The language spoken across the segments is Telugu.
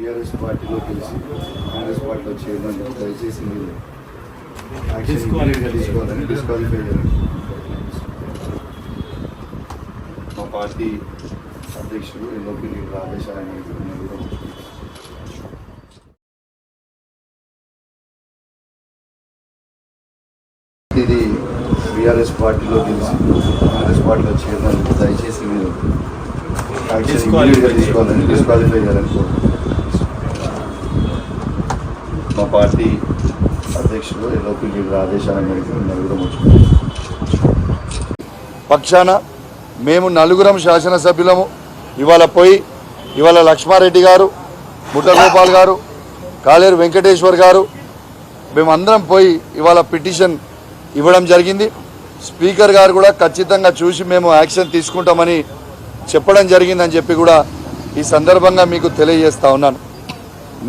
టీఆర్ఎస్ పార్టీలో గెలిచి కాంగ్రెస్ పార్టీలో చేయడం దయచేసి మీరు తీసుకోవాలని డిస్క్వాలిఫై చేయాలని మా పార్టీ అధ్యక్షుడు ఎల్ఓపి లీడర్ ఆదేశాల మేరకు నేను కూడా ఇది బీఆర్ఎస్ పార్టీలో గెలిచి కాంగ్రెస్ పార్టీలో చేయడం దయచేసి మీరు తీసుకోవాలని డిస్క్వాలిఫై చేయాలని కోరుకుంటున్నాను. మా పార్టీ అధ్యక్షుడు ఎల్ఓపి లీడర్ ఆదేశాల మేరకు నలుగురం పక్షాన మేము నలుగురం శాసనసభ్యులము. ఇవాళ పోయి ఇవాళ లక్ష్మారెడ్డి గారు ముట్టగోపాల్ గారు కాలేరు వెంకటేశ్వర్ గారు మేమందరం పోయి ఇవాళ పిటిషన్ ఇవ్వడం జరిగింది. స్పీకర్ గారు కూడా ఖచ్చితంగా చూసి మేము యాక్షన్ తీసుకుంటామని చెప్పడం జరిగిందని చెప్పి కూడా ఈ సందర్భంగా మీకు తెలియజేస్తా ఉన్నాను.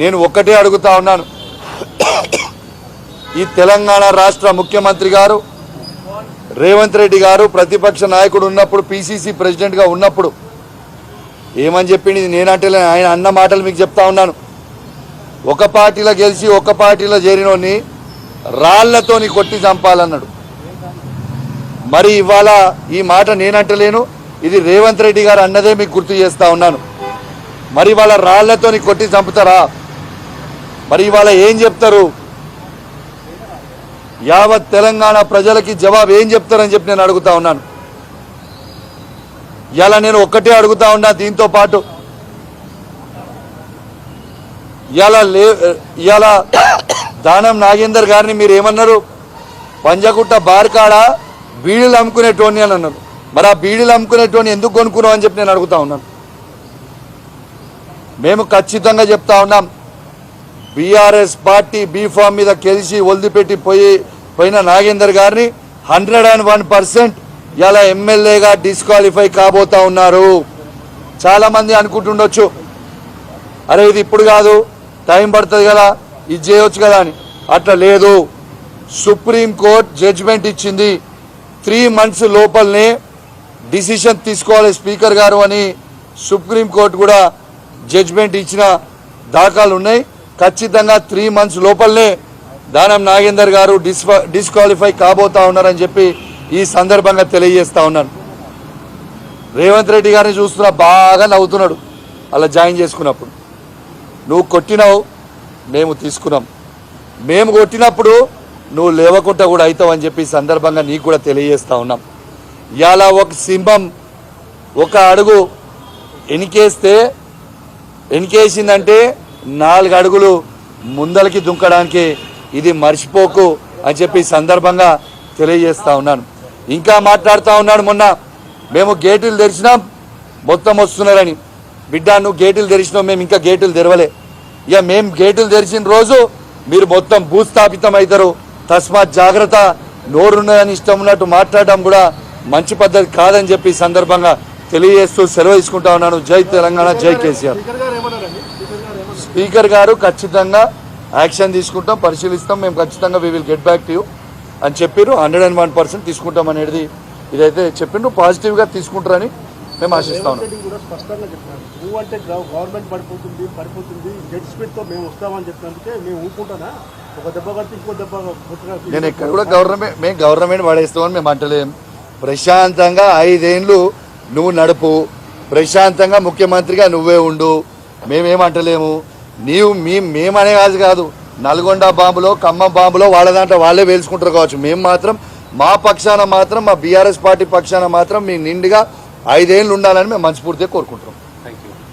నేను ఒక్కటే అడుగుతా ఉన్నాను. ఈ తెలంగాణ రాష్ట్ర ముఖ్యమంత్రి గారు రేవంత్ రెడ్డి గారు ప్రతిపక్ష నాయకుడు ఉన్నప్పుడు పిసిసి ప్రెసిడెంట్గా ఉన్నప్పుడు ఏమని చెప్పింది? ఇది నేనంటే ఆయన అన్న మాటలు మీకు చెప్తా ఉన్నాను. ఒక పార్టీలో గెలిచి ఒక పార్టీలో చేరినోని రాళ్ళతోని కొట్టి చంపాలన్నాడు. మరి ఇవాళ ఈ మాట నేనంటలేను ఇది రేవంత్ రెడ్డి గారు అన్నదే మీకు గుర్తు చేస్తా ఉన్నాను. మరి ఇవాళ రాళ్ళతోని కొట్టి చంపుతారా? మరి ఇవాళ ఏం చెప్తారు? యావత్ తెలంగాణ ప్రజలకి జవాబు ఏం చెప్తారని చెప్పి నేను అడుగుతా ఉన్నాను. ఇలా నేను ఒక్కటే అడుగుతా ఉన్నా దీంతో పాటు. ఇలా లే ఇలా దానం నాగేందర్ గారిని మీరు ఏమన్నారు? పంజగుట్ట బార్కాడ బీడీలు అమ్ముకునేటోని అని అన్నారు. మరి ఆ బీడీలు అమ్ముకునేటోని ఎందుకు కొనుక్కున్నావు అని చెప్పి నేను అడుగుతా ఉన్నాను. మేము ఖచ్చితంగా చెప్తా ఉన్నాం. బీఆర్ఎస్ పార్టీ బీఫామ్ మీద కెలిసి వదిలిపెట్టి పోయి పోయిన నాగేందర్ గారిని హండ్రెడ్ అండ్ వన్ పర్సెంట్ ఇలా ఎమ్మెల్యేగా డిస్క్వాలిఫై కాబోతా ఉన్నారు. చాలా మంది అనుకుంటుండొచ్చు అరే ఇది ఇప్పుడు కాదు టైం పడుతుంది కదా ఇది చేయొచ్చు కదా అని. అట్లా లేదు. సుప్రీం కోర్ట్ జడ్జిమెంట్ ఇచ్చింది త్రీ మంత్స్ లోపలనే డిసిషన్ తీసుకోవాలి స్పీకర్ గారు అని సుప్రీం కోర్టు కూడా జడ్జిమెంట్ ఇచ్చిన దాఖలు ఉన్నాయి ఖచ్చితంగా త్రీ మంత్స్ లోపలనే దానం నాగేందర్ గారు డిస్ఫ డిస్క్వాలిఫై కాబోతా ఉన్నారని చెప్పి ఈ సందర్భంగా తెలియజేస్తా ఉన్నాను. రేవంత్ రెడ్డి గారిని చూస్తున్నా బాగా నవ్వుతున్నాడు. అలా జాయిన్ చేసుకున్నప్పుడు. నువ్వు కొట్టినావు మేము తీసుకున్నాం. మేము కొట్టినప్పుడు నువ్వు లేవకుండా కూడా అవుతావు అని చెప్పి సందర్భంగా నీకు కూడా తెలియజేస్తా ఉన్నాం. ఇవాళ ఒక సింహం ఒక అడుగు ఎనికేస్తే ఎనికేసిందంటే నాలుగు అడుగులు ముందలకి దుంకడానికి ఇది మర్చిపోకు అని చెప్పి సందర్భంగా తెలియజేస్తా ఉన్నాను. ఇంకా మాట్లాడుతూ ఉన్నాడు మొన్న. మేము గేటులు తెరిచినాం మొత్తం వస్తున్నారని. బిడ్డ నువ్వు గేటులు తెరిచినావు మేము ఇంకా గేటులు తెరవలే. ఇక మేము గేటులు తెరిచిన రోజు మీరు మొత్తం భూస్థాపితం అవుతారు. తస్మాత్ జాగ్రత్త నోరున్నదని ఇష్టం ఉన్నట్టు మాట్లాడడం కూడా మంచి పద్ధతి కాదని చెప్పి సందర్భంగా తెలియజేస్తూ సెలవు తీసుకుంటా ఉన్నాను. జై తెలంగాణ జై కేసీఆర్. స్పీకర్ గారు ఖచ్చితంగా యాక్షన్ తీసుకుంటాం పరిశీలిస్తాం. మేము ఖచ్చితంగా we will get back to you అని చెప్పారు హండ్రెడ్ అండ్ వన్ పర్సెంట్ తీసుకుంటాం అనేది ఇదైతే చెప్పిండ్రు పాజిటివ్గా తీసుకుంటారని మేము ఆశిస్తా గవర్నమెంట్ పడిపోతుంది పడిపోతుంది జడ్జిమెంట్తో మేము వస్తామని చెప్పినందుకే మేము ఊపుకుంటానా ఒక దెబ్బ కడితే ఇంకో దెబ్బ కొట్టుగా నేను ఎక్కడ కూడా గవర్నమెంట్ మేము గవర్నమెంట్ పడేస్తామని మేము అంటలేం. ప్రశాంతంగా ఐదేండ్లు నువ్వు నడుపు. ప్రశాంతంగా ముఖ్యమంత్రిగా నువ్వే ఉండు. మేమేమంటలేము నీవు మీ మేమనే కాదు కాదు నల్గొండ బాంబులో ఖమ్మం బాంబులో వాళ్ళ దాంట్లో వాళ్ళే వేల్చుకుంటారు కావచ్చు. మేము మాత్రం మా పక్షాన మాత్రం మా బీఆర్ఎస్ పార్టీ పక్షాన మాత్రం మీ నిండుగా ఐదేళ్ళు ఉండాలని మేము మనస్ఫూర్తిగా కోరుకుంటున్నాం.